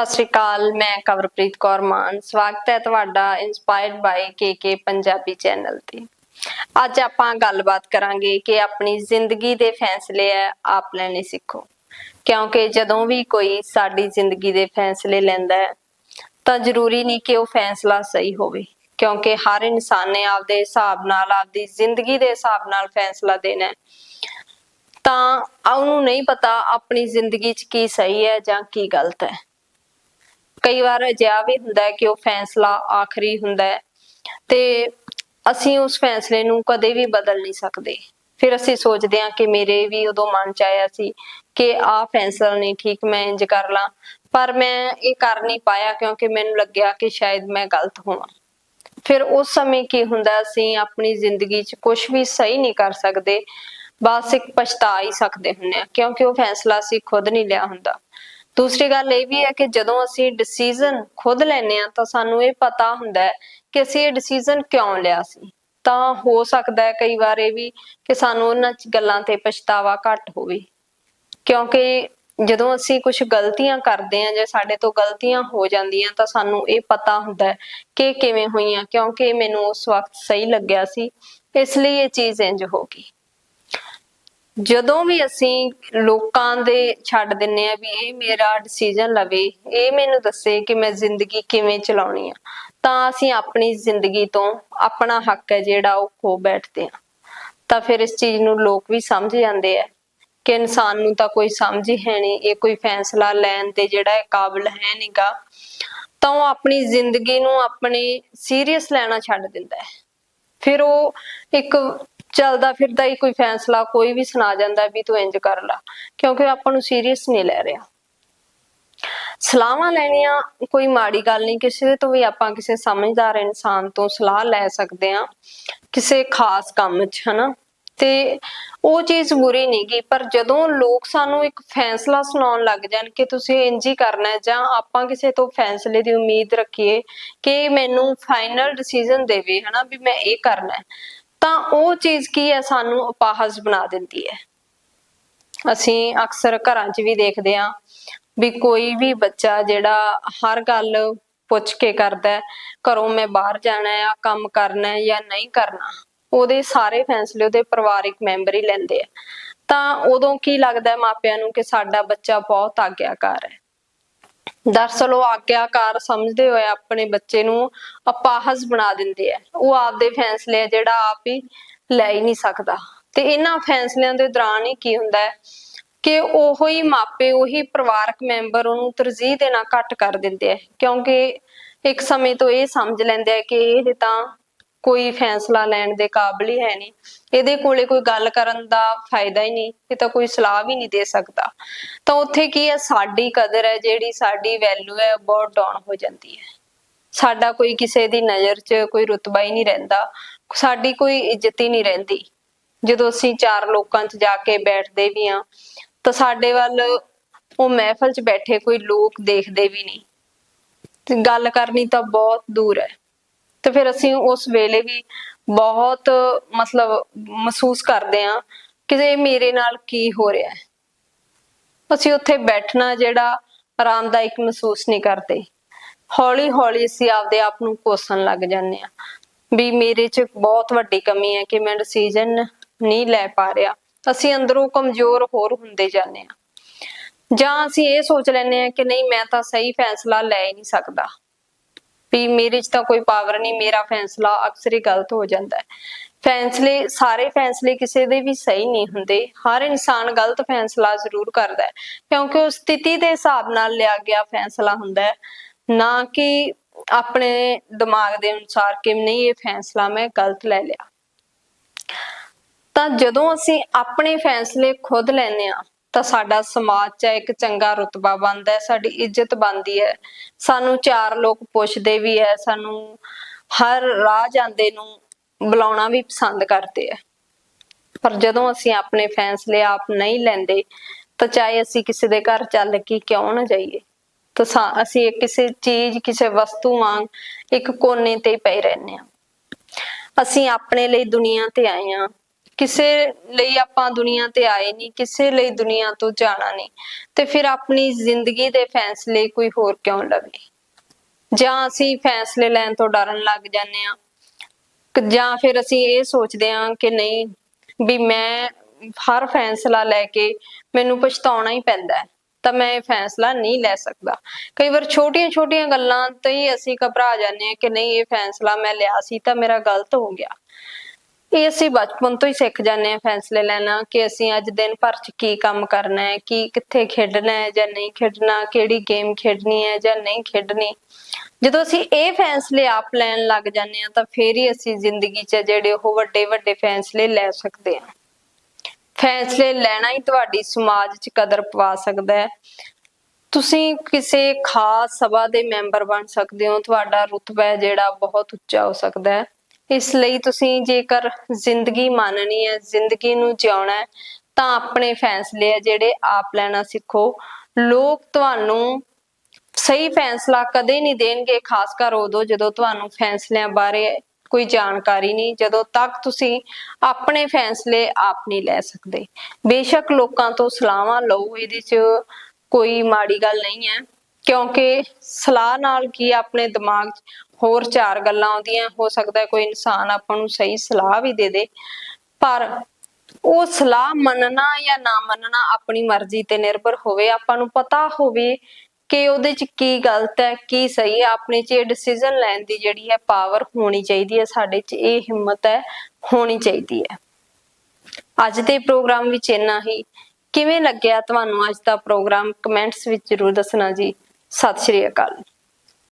ਸਤਿ ਸ਼੍ਰੀ ਅਕਾਲ, ਮੈਂ ਕਵਰਪ੍ਰੀਤ ਕੌਰ ਮਾਨ। ਸਵਾਗਤ ਹੈ ਤੁਹਾਡਾ inspired by KK Punjabi channel ਤੇ। ਅੱਜ ਆਪਾਂ ਗੱਲਬਾਤ ਕਰਾਂਗੇ ਕਿ ਆਪਣੀ ਜ਼ਿੰਦਗੀ ਦੇ ਫੈਸਲੇ ਹੈ ਆਪ ਲੈਣੇ ਸਿੱਖੋ। ਕਿਉਂਕਿ ਜਦੋਂ ਵੀ ਕੋਈ ਸਾਡੀ ਜ਼ਿੰਦਗੀ ਦੇ ਫੈਸਲੇ ਲੈਂਦਾ ਹੈ ਤਾਂ ਜ਼ਰੂਰੀ ਨਹੀਂ ਕਿ ਉਹ ਫੈਸਲਾ ਸਹੀ ਹੋਵੇ। ਕਿਉਂਕਿ ਹਰ ਇਨਸਾਨ ਨੇ ਆਪਦੇ ਹਿਸਾਬ ਨਾਲ, ਆਪਦੀ ਜ਼ਿੰਦਗੀ ਦੇ ਹਿਸਾਬ ਨਾਲ ਫੈਸਲਾ ਦੇਣਾ ਹੈ ਤਾਂ ਉਹਨੂੰ ਨਹੀਂ ਪਤਾ ਆਪਣੀ ਜ਼ਿੰਦਗੀ 'ਚ ਕੀ ਸਹੀ ਹੈ ਜਾਂ ਕੀ ਗਲਤ ਹੈ ਕਈ ਵਾਰ ਅਜਿਹਾ ਵੀ ਹੁੰਦਾ ਹੈ ਕਿ ਉਹ ਫੈਸਲਾ ਆਖਰੀ ਹੁੰਦਾ ਹੈ ਤੇ ਅਸੀਂ ਉਸ ਫੈਸਲੇ ਨੂੰ ਕਦੇ ਵੀ ਬਦਲ ਨਹੀਂ ਸਕਦੇ। ਫਿਰ ਅਸੀਂ ਸੋਚਦੇ ਹਾਂ ਕਿ ਮੇਰੇ ਵੀ ਉਦੋਂ ਮਨ ਚ ਆਇਆ ਸੀ ਕਿ ਆਹ ਫੈਸਲਾ ਨਹੀਂ ਠੀਕ, ਮੈਂ ਇੰਜ ਕਰ ਲਾਂ। ਪਰ ਮੈਂ ਇਹ ਕਰ ਨਹੀਂ ਪਾਇਆ ਕਿਉਂਕਿ ਮੈਨੂੰ ਲੱਗਿਆ ਕਿ ਸ਼ਾਇਦ ਮੈਂ ਗਲਤ ਹੋਵਾਂ। ਫਿਰ ਉਸ ਸਮੇਂ ਕੀ ਹੁੰਦਾ, ਅਸੀਂ ਆਪਣੀ ਜ਼ਿੰਦਗੀ 'ਚ ਕੁਝ ਵੀ ਸਹੀ ਨਹੀਂ ਕਰ ਸਕਦੇ, ਬਸ ਇੱਕ ਪਛਤਾ ਹੀ ਸਕਦੇ ਹੁੰਨੇ ਆ ਕਿਉਂਕਿ ਉਹ ਫੈਸਲਾ ਅਸੀਂ ਖੁਦ ਨਹੀਂ ਲਿਆ ਹੁੰਦਾ। ਦੂਸਰੀ ਗੱਲ ਇਹ ਵੀ ਹੈ ਕਿ ਜਦੋਂ ਅਸੀਂ ਡਿਸੀਜਨ ਖੁਦ ਲੈਨੇ ਆ ਤਾਂ ਸਾਨੂੰ ਇਹ ਪਤਾ ਹੁੰਦਾ ਹੈ ਕਿ ਅਸੀਂ ਇਹ ਡਿਸੀਜਨ ਕਿਉਂ ਲਿਆ ਸੀ। ਤਾਂ ਹੋ ਸਕਦਾ ਹੈ ਕਈ ਵਾਰ ਇਹ ਵੀ ਕਿ ਸਾਨੂੰ ਉਹਨਾਂ ਗੱਲਾਂ ਤੇ ਪਛਤਾਵਾ ਘੱਟ ਹੋਵੇ। ਕਿਉਂਕਿ ਜਦੋਂ ਅਸੀਂ ਕੁਝ ਗਲਤੀਆਂ ਕਰਦੇ ਆ ਜਾਂ ਸਾਡੇ ਤੋਂ ਗਲਤੀਆਂ ਹੋ ਜਾਂਦੀਆਂ ਤਾਂ ਸਾਨੂੰ ਇਹ ਪਤਾ ਹੁੰਦਾ ਕਿ ਕਿਵੇਂ ਹੋਈਆਂ, ਕਿਉਂਕਿ ਮੈਨੂੰ ਉਸ ਵਕਤ ਸਹੀ ਲੱਗਿਆ ਸੀ। ਇਸ ਲਈ ਇਹ ਚੀਜ਼ ਇੰਜ ਹੋ ਗਈ। ਜਦੋਂ ਵੀ ਅਸੀਂ ਲੋਕਾਂ ਦੇ ਛੱਡ ਦਿੰਨੇ ਆ ਵੀ ਇਹ ਮੇਰਾ ਡਿਸੀਜਨ ਲਵੇ, ਇਹ ਮੈਨੂੰ ਦੱਸੇ ਕਿ ਮੈਂ ਜ਼ਿੰਦਗੀ ਕਿਵੇਂ ਚਲਾਉਣੀ ਆ, ਤਾਂ ਅਸੀਂ ਆਪਣੀ ਜ਼ਿੰਦਗੀ ਤੋਂ ਆਪਣਾ ਹੱਕ ਹੈ ਜਿਹੜਾ ਉਹ ਖੋ ਬੈਠਦੇ ਆ। ਤਾਂ ਫਿਰ ਇਸ ਚੀਜ਼ ਨੂੰ ਲੋਕ ਵੀ ਸਮਝ ਜਾਂਦੇ ਆ ਕਿ ਇਨਸਾਨ ਨੂੰ ਤਾਂ ਕੋਈ ਸਮਝ ਹੀ ਹੈ ਨਹੀਂ, ਇਹ ਕੋਈ ਫੈਸਲਾ ਲੈਣ ਤੇ ਜਿਹੜਾ ਹੈ ਕਾਬਿਲ ਹੈ ਨਹੀਂਗਾ, ਤਾਂ ਉਹ ਆਪਣੀ ਜ਼ਿੰਦਗੀ ਨੂੰ ਆਪਣੇ ਸੀਰੀਅਸ ਲੈਣਾ ਛੱਡ ਦਿੰਦਾ ਹੈ। ਫਿਰ ਉਹ ਇੱਕ ਚੱਲਦਾ ਫਿਰਦਾ ਹੀ ਕੋਈ ਫੈਸਲਾ, ਕੋਈ ਵੀ ਸੁਣਾ ਜਾਂਦਾ ਵੀ ਤੂੰ ਇੰਜ ਕਰ ਲੈ, ਕਿਉਂਕਿ ਆਪਾਂ ਨੂੰ ਸੀਰੀਅਸ ਨਹੀਂ ਲੈ ਰਿਹਾ। ਸਲਾਹਾਂ ਲੈਣੀਆਂ ਕੋਈ ਮਾੜੀ ਗੱਲ ਨਹੀਂ, ਕਿਸੇ ਤੋਂ ਵੀ ਆਪਾਂ ਕਿਸੇ ਸਮਝਦਾਰ ਇਨਸਾਨ ਤੋਂ ਸਲਾਹ ਲੈ ਸਕਦੇ ਆ ਕਿਸੇ ਖਾਸ ਕੰਮ 'ਚ, ਹਨਾ। ਤੇ ਉਹ ਚੀਜ਼ ਬੁਰੀ ਨਹੀਂ ਗੀ, ਪਰ ਜਦੋਂ ਲੋਕ ਸਾਨੂੰ ਇੱਕ ਫੈਸਲਾ ਸੁਣਾਉਣ ਲੱਗ ਜਾਣ ਕਿ ਤੁਸੀਂ ਇੰਜ ਹੀ ਕਰਨਾ ਹੈ ਜਾਂ ਆਪਾਂ ਕਿਸੇ ਤੋਂ ਫੈਸਲੇ ਦੀ ਉਮੀਦ ਰੱਖੀਏ ਕਿ ਮੈਨੂੰ ਫਾਈਨਲ ਡਿਸੀਜਨ ਦੇਵੇ, ਹਨਾ, ਵੀ ਮੈਂ ਇਹ ਕਰਨਾ ਹੈ ਤਾਂ ਉਹ ਚੀਜ਼ ਕੀ ਹੈ, ਸਾਨੂੰ ਅਪਾਹਜ ਬਣਾ ਦਿੰਦੀ ਹੈ। ਅਸੀਂ ਅਕਸਰ ਘਰਾਂ 'ਚ ਵੀ ਦੇਖਦੇ ਹਾਂ ਵੀ ਕੋਈ ਵੀ ਬੱਚਾ ਜਿਹੜਾ ਹਰ ਗੱਲ ਪੁੱਛ ਕੇ ਕਰਦਾ ਹੈ, ਘਰੋਂ ਮੈਂ ਬਾਹਰ ਜਾਣਾ ਹੈ ਆ ਕੰਮ ਕਰਨਾ ਹੈ ਜਾਂ ਨਹੀਂ ਕਰਨਾ, ਉਹਦੇ ਸਾਰੇ ਫੈਸਲੇ ਉਹਦੇ ਪਰਿਵਾਰਿਕ ਮੈਂਬਰ ਹੀ ਲੈਂਦੇ ਆ। ਤਾਂ ਉਦੋਂ ਕੀ ਲੱਗਦਾ ਮਾਪਿਆਂ ਨੂੰ ਕਿ ਸਾਡਾ ਬੱਚਾ ਬਹੁਤ ਆਗਿਆਕਾਰ ਹੈ? ਦਰਸਲ ਉਹ ਆਗਿਆਕਾਰ ਸਮਝਦੇ ਹੋਏ ਆਪਣੇ ਬੱਚੇ ਨੂੰ ਅਪਾਹਜ ਬਣਾ ਦਿੰਦੇ ਆ। ਉਹ ਆਪਦੇ ਫੈਸਲੇ ਆ ਜਿਹੜਾ ਆਪ ਹੀ ਲੈ ਹੀ ਨਹੀਂ ਸਕਦਾ। ਤੇ ਇਹਨਾਂ ਫੈਸਲਿਆਂ ਦੇ ਦੌਰਾਨ ਹੀ ਕੀ ਹੁੰਦਾ ਹੈ ਕਿ ਉਹੋ ਹੀ ਮਾਪੇ, ਉਹੀ ਪਰਿਵਾਰਕ ਮੈਂਬਰ ਉਹਨੂੰ ਤਰਜੀਹ ਦੇਣਾ ਘੱਟ ਕਰ ਦਿੰਦੇ ਆ। ਕਿਉਂਕਿ ਇੱਕ ਸਮੇਂ ਤੋਂ ਇਹ ਸਮਝ ਲੈਂਦੇ ਆ ਕਿ ਇਹ ਤਾਂ ਕੋਈ ਫੈਸਲਾ ਲੈਣ ਦੇ ਕਾਬਿਲ ਹੀ ਹੈ ਨਹੀਂ। ਇਹਦੇ ਕੋਲੇ ਕੋਈ ਗੱਲ ਕਰਨ ਦਾ ਫਾਇਦਾ ਹੀ ਨਹੀਂ ਇਹ ਤਾਂ ਕੋਈ ਸਲਾਹ ਵੀ ਨਹੀਂ ਦੇ ਸਕਦਾ। ਤਾਂ ਉੱਥੇ ਕੀ ਹੈ? ਸਾਡੀ ਕਦਰ ਹੈ, ਜਿਹੜੀ ਸਾਡੀ ਵੈਲਿਊ ਹੈ, ਉਹ ਬਹੁਤ ਡਾਊਨ ਹੋ ਜਾਂਦੀ ਹੈ। ਸਾਡਾ ਕੋਈ ਕਿਸੇ ਦੀ ਨਜ਼ਰ 'ਚ ਕੋਈ ਰੁਤਬਾ ਹੀ ਨਹੀਂ ਰਹਿੰਦਾ। ਸਾਡੀ ਕੋਈ ਇੱਜ਼ਤ ਹੀ ਨਹੀਂ ਰਹਿੰਦੀ। ਜਦੋਂ ਅਸੀਂ ਚਾਰ ਲੋਕਾਂ 'ਚ ਜਾ ਕੇ ਬੈਠਦੇ ਵੀ ਆ ਤਾਂ ਸਾਡੇ ਵੱਲ ਉਹ ਮਹਿਫਲ 'ਚ ਬੈਠੇ ਕੋਈ ਲੋਕ ਦੇਖਦੇ ਵੀ ਨਹੀਂ। ਤੇ ਗੱਲ ਕਰਨੀ ਤਾਂ ਬਹੁਤ ਦੂਰ ਹੈ। ਤੇ ਫਿਰ ਅਸੀਂ ਉਸ ਵੇਲੇ ਵੀ ਬਹੁਤ, ਮਤਲਬ ਮਹਿਸੂਸ ਕਰਦੇ ਆ ਕਿ ਇਹ ਮੇਰੇ ਨਾਲ ਕੀ ਹੋ ਰਿਹਾ ਹੈ। ਅਸੀਂ ਉੱਥੇ ਬੈਠਣਾ ਜਿਹੜਾ ਆਰਾਮਦਾਇਕ ਮਹਿਸੂਸ ਨਹੀਂ ਕਰਦੇ। ਹੌਲੀ ਹੌਲੀ ਅਸੀਂ ਆਪਦੇ ਆਪ ਨੂੰ ਕੋਸਣ ਲੱਗ ਜਾਂਦੇ ਆ ਵੀ ਮੇਰੇ 'ਚ ਬਹੁਤ ਵੱਡੀ ਕਮੀ ਹੈ ਕਿ ਮੈਂ ਡਿਸੀਜਨ ਨਹੀਂ ਲੈ ਪਾ ਰਿਹਾ। ਅਸੀਂ ਅੰਦਰੋਂ ਕਮਜ਼ੋਰ ਹੋਰ ਹੁੰਦੇ ਜਾਂਦੇ ਆ ਜਾਂ ਅਸੀਂ ਇਹ ਸੋਚ ਲੈਂਦੇ ਆ ਕਿ ਨਹੀਂ ਮੈਂ ਤਾਂ ਸਹੀ ਫੈਸਲਾ ਲੈ ਹੀ ਨਹੀਂ ਸਕਦਾ। ਵੀ ਮੇਰੇ 'ਚ ਤਾਂ ਕੋਈ ਪਾਵਰ ਨਹੀਂ, ਮੇਰਾ ਫੈਸਲਾ ਅਕਸਰ ਹੀ ਗਲਤ ਹੋ ਜਾਂਦਾ ਹੈ। ਫੈਸਲੇ, ਸਾਰੇ ਫੈਸਲੇ ਕਿਸੇ ਦੇ ਵੀ ਸਹੀ ਨਹੀਂ ਹੁੰਦੇ। ਹਰ ਇਨਸਾਨ ਗਲਤ ਫੈਸਲਾ ਜ਼ਰੂਰ ਕਰਦਾ ਹੈ, ਕਿਉਂਕਿ ਉਹ ਸਥਿਤੀ ਦੇ ਹਿਸਾਬ ਨਾਲ ਲਿਆ ਗਿਆ ਫੈਸਲਾ ਹੁੰਦਾ ਹੈ। ਨਾ ਕਿ ਆਪਣੇ ਦਿਮਾਗ ਦੇ ਅਨੁਸਾਰ ਕਿ ਨਹੀਂ, ਇਹ ਫੈਸਲਾ ਮੈਂ ਗਲਤ ਲੈ ਲਿਆ। ਤਾਂ ਜਦੋਂ ਅਸੀਂ ਆਪਣੇ ਫੈਸਲੇ ਖੁਦ ਲੈਨੇ ਆ ਤਾਂ ਸਾਡਾ ਸਮਾਜ 'ਚ ਇੱਕ ਚੰਗਾ ਰੁਤਬਾ ਬਣਦਾ ਹੈ, ਸਾਡੀ ਇੱਜ਼ਤ ਬਣਦੀ ਹੈ। ਸਾਨੂੰ ਚਾਰ ਲੋਕ ਪੁੱਛਦੇ ਵੀ ਹੈ, ਸਾਨੂੰ ਹਰ ਰਾਹ ਜਾਂਦੇ ਨੂੰ ਬੁਲਾਉਣਾ ਵੀ ਪਸੰਦ ਕਰਦੇ ਹੈ। ਪਰ ਜਦੋਂ ਅਸੀਂ ਆਪਣੇ ਫੈਸਲੇ ਆਪ ਨਹੀਂ ਲੈਂਦੇ, ਤਾਂ ਚਾਹੇ ਅਸੀਂ ਕਿਸੇ ਦੇ ਘਰ ਚੱਲ ਕੇ ਕਿਉਂ ਨਾ ਜਾਈਏ, ਤਾਂ ਅਸੀਂ ਕਿਸੇ ਚੀਜ਼, ਕਿਸੇ ਵਸਤੂ ਵਾਂਗ ਇੱਕ ਕੋਨੇ ਤੇ ਪਏ ਰਹਿੰਦੇ ਆ ਅਸੀਂ ਆਪਣੇ ਲਈ ਦੁਨੀਆ ਤੇ ਆਏ ਆ ਕਿਸੇ ਲਈ ਆਪਾਂ ਦੁਨੀਆ ਤੇ ਆਏ ਨਹੀਂ ਕਿਸੇ ਲਈ ਦੁਨੀਆ ਤੋਂ ਜਾਣਾ ਨਹੀਂ ਤੇ ਫਿਰ ਆਪਣੀ ਜ਼ਿੰਦਗੀ ਦੇ ਫੈਸਲੇ ਕੋਈ ਹੋਰ ਕਿਉਂ ਲਵੇ ਜਾਂ ਅਸੀਂ ਫੈਸਲੇ ਲੈਣ ਤੋਂ ਡਰਨ ਲੱਗ ਜਾਂਦੇ ਆ ਜਾਂ ਫਿਰ ਅਸੀਂ ਇਹ ਸੋਚਦੇ ਆ ਕਿ ਨਹੀਂ, ਵੀ ਮੈਂ ਹਰ ਫੈਸਲਾ ਲੈ ਕੇ ਮੈਨੂੰ ਪਛਤਾਉਣਾ ਹੀ ਪੈਂਦਾ ਹੈ, ਤਾਂ ਮੈਂ ਇਹ ਫੈਸਲਾ ਨਹੀਂ ਲੈ ਸਕਦਾ। ਕਈ ਵਾਰ ਛੋਟੀਆਂ-ਛੋਟੀਆਂ ਗੱਲਾਂ ਤੇ ਹੀ ਅਸੀਂ ਘਬਰਾ ਜਾਂਦੇ ਹਾਂ ਕਿ ਨਹੀਂ, ਇਹ ਫੈਸਲਾ ਮੈਂ ਲਿਆ ਸੀ ਤਾਂ ਮੇਰਾ ਗਲਤ ਹੋ ਗਿਆ। ਇਹ ਅਸੀਂ ਬਚਪਨ ਤੋਂ ਹੀ ਸਿੱਖ ਜਾਂਦੇ ਆ ਫੈਸਲੇ ਲੈਣਾ, ਕਿ ਅਸੀਂ ਅੱਜ ਦਿਨ ਭਰ ਚ ਕੀ ਕੰਮ ਕਰਨਾ ਹੈ, ਕੀ ਕਿੱਥੇ ਖੇਡਣਾ ਹੈ ਜਾਂ ਨਹੀਂ ਖੇਡਣਾ, ਕਿਹੜੀ ਗੇਮ ਖੇਡਣੀ ਹੈ ਜਾਂ ਨਹੀਂ ਖੇਡਣੀ। ਜਦੋਂ ਅਸੀਂ ਇਹ ਫੈਸਲੇ ਆਪ ਲੈਣ ਲੱਗ ਜਾਂਦੇ ਆ ਤਾਂ ਫੇਰ ਹੀ ਅਸੀਂ ਜ਼ਿੰਦਗੀ 'ਚ ਜਿਹੜੇ ਉਹ ਵੱਡੇ ਵੱਡੇ ਫੈਸਲੇ ਲੈ ਸਕਦੇ ਆ ਫੈਸਲੇ ਲੈਣਾ ਹੀ ਤੁਹਾਡੀ ਸਮਾਜ 'ਚ ਕਦਰ ਪਵਾ ਸਕਦਾ ਹੈ। ਤੁਸੀਂ ਕਿਸੇ ਖਾਸ ਸਭਾ ਦੇ ਮੈਂਬਰ ਬਣ ਸਕਦੇ ਹੋ, ਤੁਹਾਡਾ ਰੁਤਬਾ ਜਿਹੜਾ ਬਹੁਤ ਉੱਚਾ ਹੋ ਸਕਦਾ ਹੈ। ਇਸ ਲਈ ਤੁਸੀਂ ਜੇਕਰ ਜ਼ਿੰਦਗੀ ਮਾਨਣੀ ਹੈ, ਜ਼ਿੰਦਗੀ ਨੂੰ ਜਿਉਣਾ ਹੈ, ਤਾਂ ਆਪਣੇ ਫੈਸਲੇ ਆ ਜਿਹੜੇ ਆਪ ਲੈਣਾ ਸਿੱਖੋ। ਲੋਕ ਤੁਹਾਨੂੰ ਸਹੀ ਫੈਸਲਾ ਕਦੇ ਨਹੀਂ ਦੇਣਗੇ, ਖਾਸ ਕਰ ਉਦੋਂ ਜਦੋਂ ਤੁਹਾਨੂੰ ਫੈਸਲਿਆਂ ਬਾਰੇ ਕੋਈ ਜਾਣਕਾਰੀ ਨਹੀਂ, ਜਦੋਂ ਤੱਕ ਤੁਸੀਂ ਆਪਣੇ ਫੈਸਲੇ ਆਪ ਨਹੀਂ ਲੈ ਸਕਦੇ। ਬੇਸ਼ੱਕ ਲੋਕਾਂ ਤੋਂ ਸਲਾਹਾਂ ਲਓ, ਇਹਦੇ 'ਚ ਕੋਈ ਮਾੜੀ ਗੱਲ ਨਹੀਂ ਹੈ, ਕਿਉਂਕਿ ਸਲਾਹ ਨਾਲ ਕੀ ਆਪਣੇ ਦਿਮਾਗ 'ਚ ਹੋਰ ਚਾਰ ਗੱਲਾਂ ਆਉਂਦੀਆਂ, ਹੋ ਸਕਦਾ ਕੋਈ ਇਨਸਾਨ ਆਪਾਂ ਨੂੰ ਸਹੀ ਸਲਾਹ ਵੀ ਦੇ ਦੇ। ਪਰ ਉਹ ਸਲਾਹ ਮੰਨਣਾ ਜਾਂ ਨਾ ਮੰਨਣਾ ਆਪਣੀ ਮਰਜ਼ੀ ਤੇ ਨਿਰਭਰ ਹੋਵੇ। ਆਪਾਂ ਨੂੰ ਪਤਾ ਹੋਵੇ ਕਿ ਉਹਦੇ 'ਚ ਕੀ ਗਲਤ ਹੈ, ਕੀ ਸਹੀ ਹੈ। ਆਪਣੇ 'ਚ ਇਹ ਡਿਸੀਜਨ ਲੈਣ ਦੀ ਜਿਹੜੀ ਹੈ ਪਾਵਰ ਹੋਣੀ ਚਾਹੀਦੀ ਹੈ। ਸਾਡੇ 'ਚ ਇਹ ਹਿੰਮਤ ਹੈ, ਹੋਣੀ ਚਾਹੀਦੀ ਹੈ। ਅੱਜ ਦੇ ਪ੍ਰੋਗਰਾਮ ਵਿੱਚ ਇੰਨਾ ਹੀ। ਕਿਵੇਂ ਲੱਗਿਆ ਤੁਹਾਨੂੰ ਅੱਜ ਦਾ ਪ੍ਰੋਗਰਾਮ ਕਮੈਂਟਸ ਵਿੱਚ ਜ਼ਰੂਰ ਦੱਸਣਾ ਜੀ। ਸਤਿ ਸ਼੍ਰੀ ਅਕਾਲ।